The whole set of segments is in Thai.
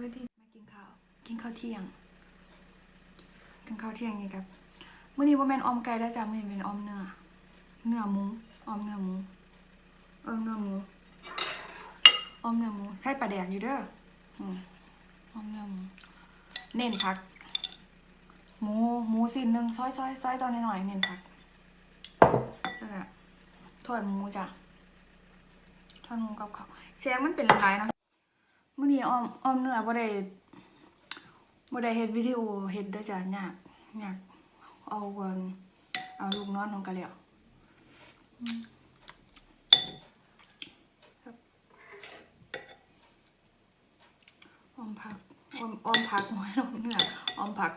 วัสดีมากินข้าว กินข้าวเที่ยง กินข้าวเที่ยงนี่ครับมื้อนี้บ่แมนออมไก่แล้จ้ะมื้อนี้เป็นออมเนื้อ เนื้อหมู ออมเนื้อหมู ออมเนื้อหมู ออมเนื้อหมู ใส่ปลาแดกอยู่เด้ออืมออมเนื้อหมู เน้นผัก หมู หมูสิ้นหนึ่งซอยซอยซอยตอนหน่อยๆเน้นผักแล้วก็ทอดหมูจ้ะทอดหมูกับข้าวเสียงมันเป็นหลายๆเนาะ นี้ออมออมเนื้อบ่ได้บ่ได้เฮ็ดวิดีโอเฮ็ดเด้อจ้ะยากยากเอาเงินเอาลูกนอนของกันแล้วอืมครับออมผักออมออมผักหอยออมเนื้อออมผัก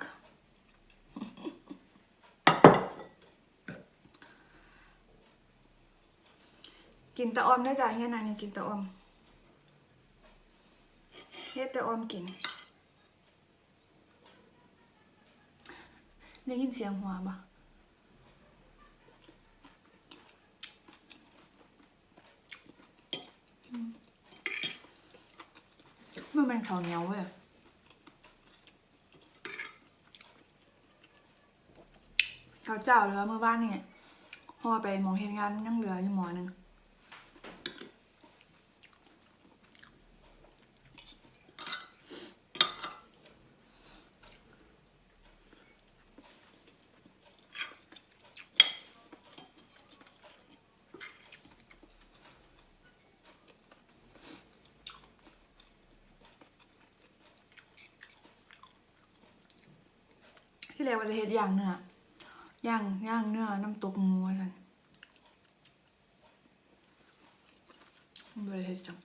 กินแต่ออมได้อจ้ะเฮียนางนี่กินแต่ออม เฮ็ดแต่ออมกินได้ยินเสียงหัวบ่อืมมันเป็นข้าวเหนียวเว้ยข้าวเจ้าเหลือเมื่อบ้านนี่ห่อไปหมองเฮ็ดงานยังเหลืออยู่หมอนึง ที่แรกว่าจะเฮ็ดย่างเนื้อย่างย่างเนื้อน้ำตกหมูว่าซั่นบ่ได้เฮ็ดจัง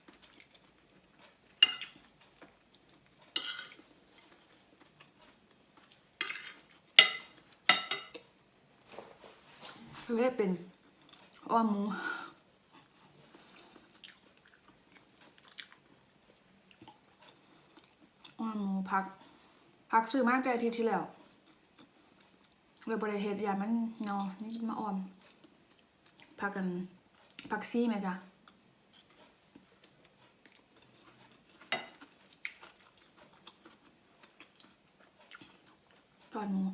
คือให้เป็นอ้อมหมูอ้อมหมูพัก พักซื้อมาแต่ทิตย์ที่แล้ว เลยบริเฮ็ดยามันเนาะนี่มาออมพักกันพักซี่ไหมจ๊ะตอนมู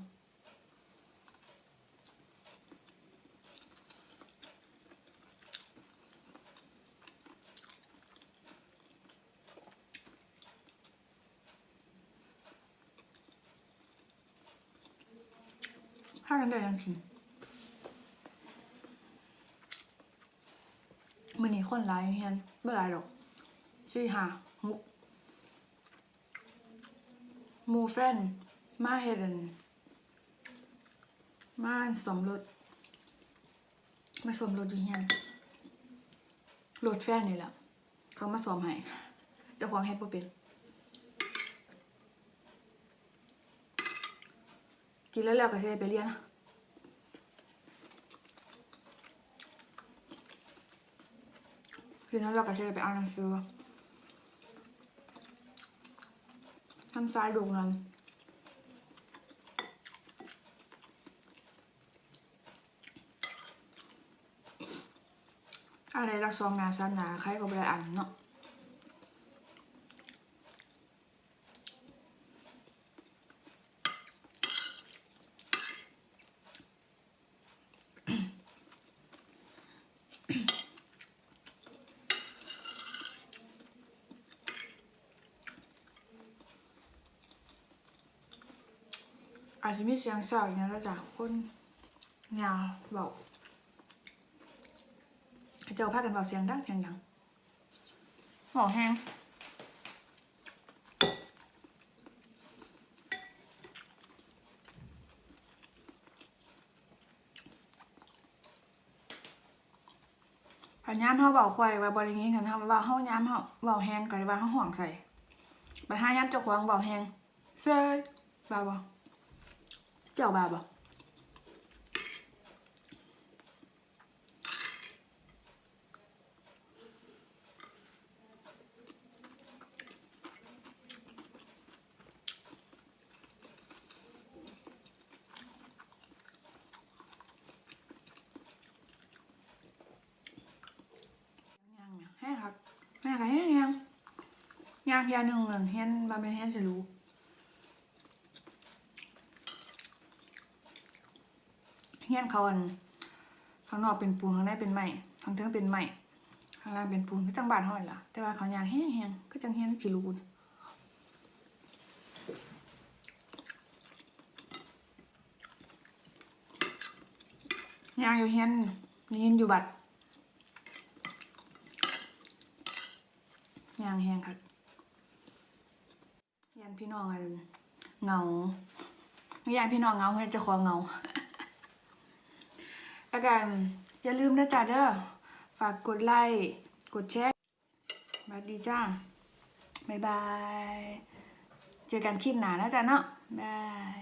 ถ้ากันได้ยังกินมื้อนี้คนหลายเฮียนบ่หลายดอกสี่ห้าหกมู่แฟน มาเฮ็ดนมาสมรถมาสมรถอยู่เฮียนรถแฟนนี่แหละเขามาสอมให้เจ้าของเฮ็ดบ่เป็น กินแล้วแล้วก็จะได้ไปเรียนนะกินแล้วเราก็จะได้ไปอ่านหนังสือทำซ้ายดวงนั้นอะไรรักซองหนาซันหนาใครก็ไปได้อ่านเนาะ อาจจะมีเสียงสาวอย่างนี้แล้วจ้ะคนยาวเบาเจ้าพากันเบาเสียงดังเสียงดังหอแห้งพันย้ำเขาเบาควายว่าบริงี้กันเขาว่าเขาย้ำเขาเบาแห้งกันว่าเขาห่วงใส่ไปห้าย้ำเจ้าของเบาแห้งเซ่ยเบาบ่ เจ้าบาบ่ยังเนี่ยให้ครับแม่ค่ะให้ยังยากยางหนึ่งอเฮียนบาเป็นเฮียนจะรู้ เฮี้ยนเขาอันข้างนอกเป็นปูนข้างในเป็นไม้ข้างเทิงเป็นไม้ข้างล่างเป็นปูนก็จังบาดห้อยล่ะ แต่ว่าเขายางแห้งๆก็จังเฮียนสิรู้นยางอยู่เฮียนได้ยินอยู่บัดยางแห้งครับยันพี่น้องอันเงาไม่ยันพี่น้องเงาเฮ้ยเจะของเงา อากันอย่าลืมนะจ๊ะเด้อฝากกดไลค์กดแชร์สวัสดีจ้าบ๊ายบาย เจอกันคลิปหน้านะจ๊ะเนาะบาย